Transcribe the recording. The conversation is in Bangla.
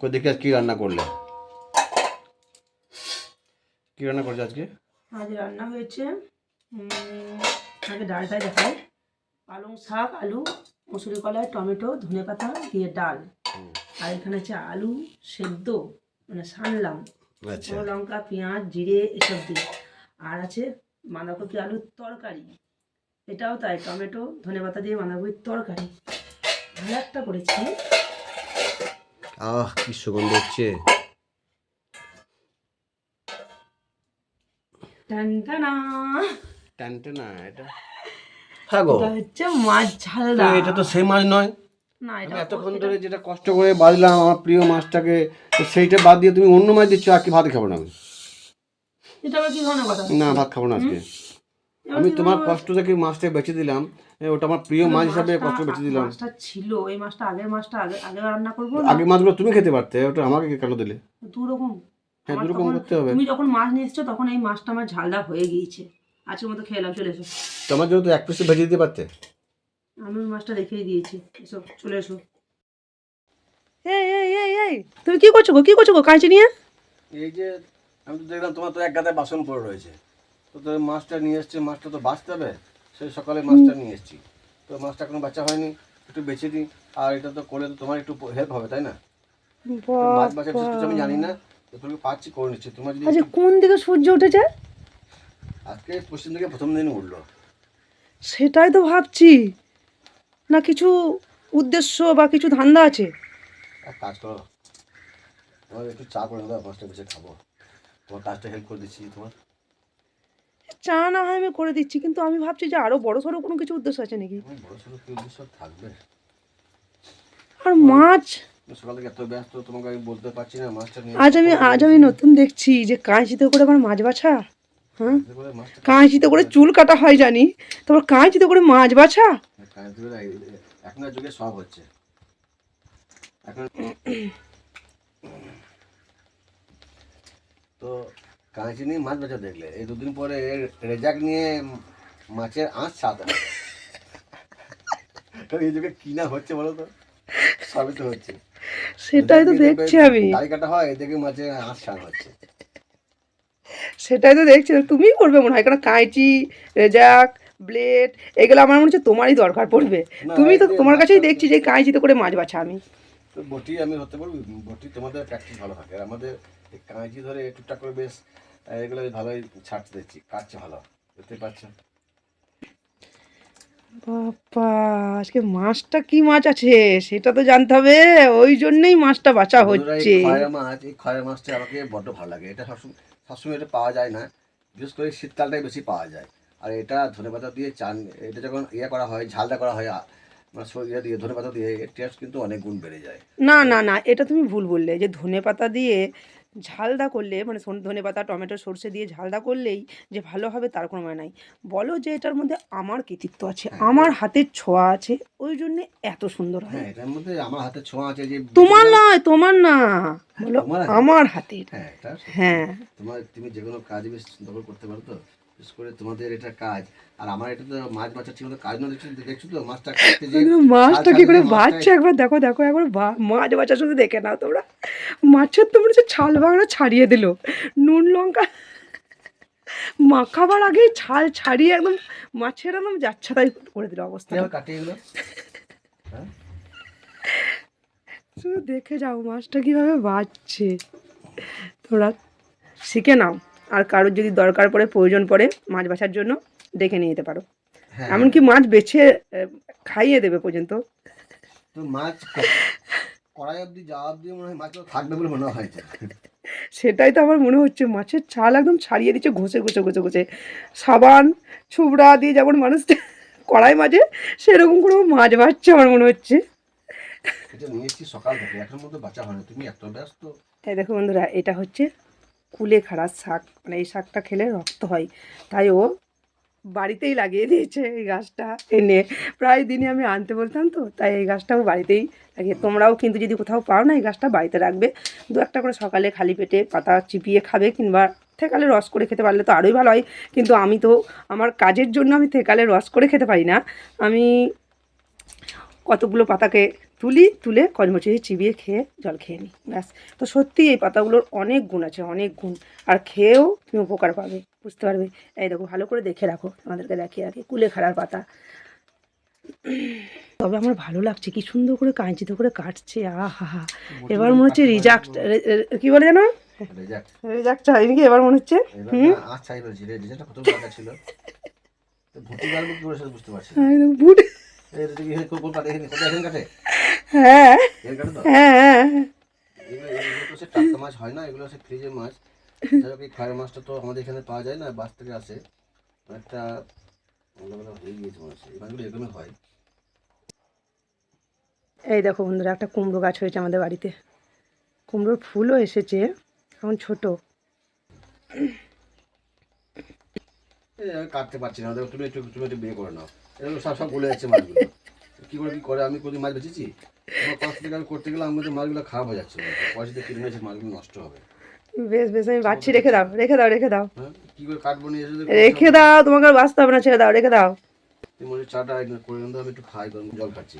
কই দেখি আজ কি রান্না করলে। কি রান্না করছ আজকে? আজ রান্না হয়েছে আগে ডালটাই দেখাই। পালং শাক আলু মুসুরি কলাই টমেটো ধনে পাতা দিয়ে ডাল। আর এখানে আছে আলু সেদ্ধ মানে সানলাম। আচ্ছা। লঙ্কা পেঁয়াজ জিরে এসব দিয়ে। আর আছে বাঁধাকপি আলুর তরকারি। এটাও তাই টমেটো ধনে পাতা দিয়ে বাঁধাকপির তরকারি। ভালো একটা করেছি। আহ কি সুগন্ধ হচ্ছে। এটা? হ্যাঁ গো। এটা হচ্ছে মাছ তো ঝালদা এটা তো সেই মাছ নয়। না আমি এটা এতক্ষণ ধরে যেটা কষ্ট করে বাজলাম আমার প্রিয় মাছটাকে সেইটা বাদ দিয়ে তুমি অন্য মাছ দিচ্ছ আর কি ভাত খাব না আমি? এটা আবার কি ধরনের কথা? না ভাত খাব না আজকে। আমি তোমার কষ্ট থেকে মাছটা বেঁচে দিলাম। ওটা আমার প্রিয় মাছ হিসাবে মাছটা- কষ্ট বেঁচে দিলাম। মাছটা ছিল এই মাছটা আগের মাছটা আগে আগে রান্না করব না? আগে মাছগুলো তুমি খেতে পারতে ওটা আমাকে কেন দিলে? দু রকম। হ্যাঁ দুরকম তখন- করতে হবে। তুমি যখন মাছ নিয়ে এসছো তখন এই মাছটা আমার ঝালদা হয়ে গিয়েছে। আজকের মতো খেয়ে এলাম চলে এসো। তোমার জন্য তো এক পিসে ভেজে দিতে পারতে? আমি ওই মাছটা রেখেই দিয়েছি। এসো চলে এসো। এই এই এই এই তুমি কি করছ গো? কি করছ গো? কাঁচি নিয়ে? এই যে আমি তো দেখলাম তোমার তো এক গাদায় বাসন পড়ে রয়েছে। তো তো মাছটা নিয়ে এসছে মাছটা তো বাঁচতে হবে। সেই সকালে মাছটা নিয়ে এসেছি। তো মাছটা এখনও বাচ্চা হয়নি একটু বেছে দিই। আর এটা তো করে তো তোমার একটু হেল্প হবে তাই না? মাছ বাঁচার কিছু আমি জানি না তুমি পাচ্ছি করে নিচ্ছি। তোমার যদি আচ্ছা কোন দিকে সূর্য উঠেছে? আজকে পশ্চিম দিকে প্রথম দিন উঠল। সেটাই তো ভাবছি। না কিছু উদ্দেশ্য বা কিছু ধান্দা আছে? এক কাজ করো। তোমার একটু চা করে দাও মাছটা বেছে খাব। তোমার কাজটা হেল্প করে দিচ্ছি তোমার। চা না হয় আমি করে দিচ্ছি কিন্তু আমি ভাবছি যে আরও বড় সড়ো কোনো কিছু উদ্দেশ্য আছে নাকি? থাকবে? আর মাছ? আজ আমি আজ আমি নতুন দেখছি যে কাঁচিতে করে আমার মাছ বাছা? হ্যাঁ? কাঁচিতে করে চুল কাটা হয় জানি তারপর কাঁচিতে করে মাছ বাছা? কাজে এখনকার যুগে সব হচ্ছে। তো কাঁচি নিয়ে মাছ বেচা দেখলে। এই দুদিন পরে রেজাক নিয়ে মাছের হবে। তো এই যুগে কি না হচ্ছে বলো তো? সবই তো হচ্ছে। সেটাই তো দেখছি আমি। দাড়ি কাটা হয় এদিকে মাছের আঁশ ছাড় হচ্ছে। সেটাই তো দেখছি তুমিই করবে মনে হয় কারণ কাঁচি রেজাক ব্লেড এগুলো আমার মনে হচ্ছে তোমারই দরকার পড়বে। তুমি তো তোমার কাছেই দেখছি যে কাঁচিতে করে মাছ বাছা আমি। তো বটি আমি হতে পারব বটি তোমাদের প্র্যাকটিস ভালো থাকে। আর আমাদের কাঁচি ধরে টুকটাক করে বেশ এগুলো ভালোই ছাড়তে দিচ্ছি কাটছে ভালো বুঝতে পারছ বাবা আজকে মাছটা কি মাছ আছে সেটা তো জানতে হবে ওই জন্যই মাছটা এই হচ্ছে। খয়ের মাছ এই খয়ের মাছটা আমাকে বড্ড ভালো লাগে এটা সবসময় সবসময় এটা পাওয়া যায় না বিশেষ করে শীতকালটাই বেশি পাওয়া যায়। আর এটা ধনে পাতা দিয়ে চান এটা যখন ইয়ে করা হয় ঝালটা করা হয় মানে ইয়ে দিয়ে ধনে পাতা দিয়ে এর টেস্ট কিন্তু অনেক গুণ বেড়ে যায়। না না না এটা তুমি ভুল বললে যে ধনে পাতা দিয়ে ঝালদা করলে মানে ধনে পাতা টমেটো সর্ষে দিয়ে ঝালদা করলেই যে ভালো হবে তার কোনো মানে নাই। বলো যে এটার মধ্যে আমার কৃতিত্ব আছে আমার হাতের ছোঁয়া আছে ওই জন্য এত সুন্দর হয়। হ্যাঁ এটার মধ্যে আমার হাতে ছোঁয়া আছে যে তোমার নয় তোমার না। বলো তোমার হাতে? আমার হাতের। হ্যাঁ হ্যাঁ। তোমার তুমি যে কোনো কাজ বেশ করতে পারো তো। বিশেষ করে তোমাদের এটা কাজ। আর আমার এটা তো মাছ বাচ্চা ঠিক মতো কাজ না দেখছ দেখছ তো? মাছটা কাটতে যে মাছটা কি করে মাছটা- একবার দেখো দেখো একবার মাছ বাচ্চা শুধু দেখে নাও তোমরা। মাছের তো মনে হচ্ছে ছাল বাগড়া ছাড়িয়ে দিল। নুন লঙ্কা মাখাবার আগেই ছাল ছাড়িয়ে একদম মাছের একদম যাচ্ছা তাই করে দিল অবস্থা। কীভাবে কাটে এগুলো হ্যাঁ? শুধু দেখে যাও মাছটা কীভাবে বাঁচছে। তোমরা শিখে নাও। আর কারোর যদি দরকার পড়ে প্রয়োজন পড়ে মাছ বাছার জন্য ডেকে নিয়ে যেতে পারো। হ্যাঁ। এমনকি মাছ বেছে খাইয়ে দেবে পর্যন্ত। তো মাছ কড়াই অব্দি যাওয়া অব্দি মনে হয় মাছগুলো থাকবে বলে মনে হয়। সেটাই তো আমার মনে হচ্ছে মাছের ছাল একদম ছাড়িয়ে দিচ্ছে ঘষে ঘষে ঘষে ঘষে। সাবান ছুবড়া দিয়ে যেমন মানুষ কড়াই মাঝে সেরকম করে মাছ বাচ্ছে আমার মনে হচ্ছে। এটা নিয়ে এসেছি সকাল থেকে এখন মতো বাঁচা হয় না তুমি এত ব্যস্ত। এই দেখো বন্ধুরা এটা হচ্ছে কুলে খাড়ার শাক মানে এই শাকটা খেলে রক্ত হয়। তাই ও বাড়িতেই লাগিয়ে দিয়েছে এই গাছটা এনে। প্রায় দিনই আমি আনতে বলতাম তো, তাই এই গাছটাও বাড়িতেই লাগিয়ে তোমরাও কিন্তু যদি কোথাও পাও না এই গাছটা, বাড়িতে রাখবে। দু একটা করে সকালে খালি পেটে পাতা চিপিয়ে খাবে কিংবা থেকালে রস করে খেতে পারলে তো আরোই ভালো হয়। কিন্তু আমি তো আমার কাজের জন্য আমি থেকালে রস করে খেতে পারি না। আমি কতগুলো পাতাকে তুলি তুলে কচমচি চিবিয়ে খেয়ে জল খেয়ে নিই ব্যাস। তো সত্যি এই পাতাগুলোর অনেক গুণ আছে অনেক গুণ। আর খেয়েও তুমি উপকার পাবে বুঝতে পারবে? এই দেখো ভালো করে দেখে রাখো তোমাদেরকে দেখিয়ে রাখি কুলে খাড়ার পাতা। তবে আমার ভালো লাগছে কি সুন্দর করে কাঁচিতে করে কাটছে আহা হা। এবার মনে হচ্ছে রিজাক্ট কি বলে জানো রেজাল্ট রিজাক্ট হয়নি কি এবার মনে হচ্ছে? না আচ্ছা বুঝতে পারছি হ্যাঁ। হ্যাঁ। সে টাটকা মাছ হয় না এগুলো ফ্রিজের মাছ। যাই এই খায়ের মাছটা তো আমাদের এখানে পাওয়া যায় না বাস থেকে আসে। একটা হয়ে গিয়েছে এই মাছগুলো এরকমই হয়। এই দেখো বন্ধুরা একটা কুমড়ো গাছ হয়েছে আমাদের বাড়িতে। কুমড়োর ফুলও এসেছে এখন ছোট। কাটতে পারছি না তুমি একটু তুমি একটু বিয়ে করে নাও। এগুলো সব সব বলে যাচ্ছে মাছগুলো। কী করে কী করে আমি কোনোদিন মাছ বেচেছি? আমার কষ্ট করতে গেলে আমাদের মাছগুলো খারাপ হয়ে যাচ্ছে পয়সা দিয়ে কিনে নিয়েছে মাছগুলো নষ্ট হবে। বেশ বেশ আমি বাচ্চি রেখে দাও রেখে দাও রেখে দাও। হ্যাঁ? করে কাটবো নিয়ে রেখে দাও তোমাকে বাঁচতে হবে না ছেড়ে দাও রেখে দাও। তুমি চাটা করে দাও আমি একটু খাই গরম জল খাচ্ছি।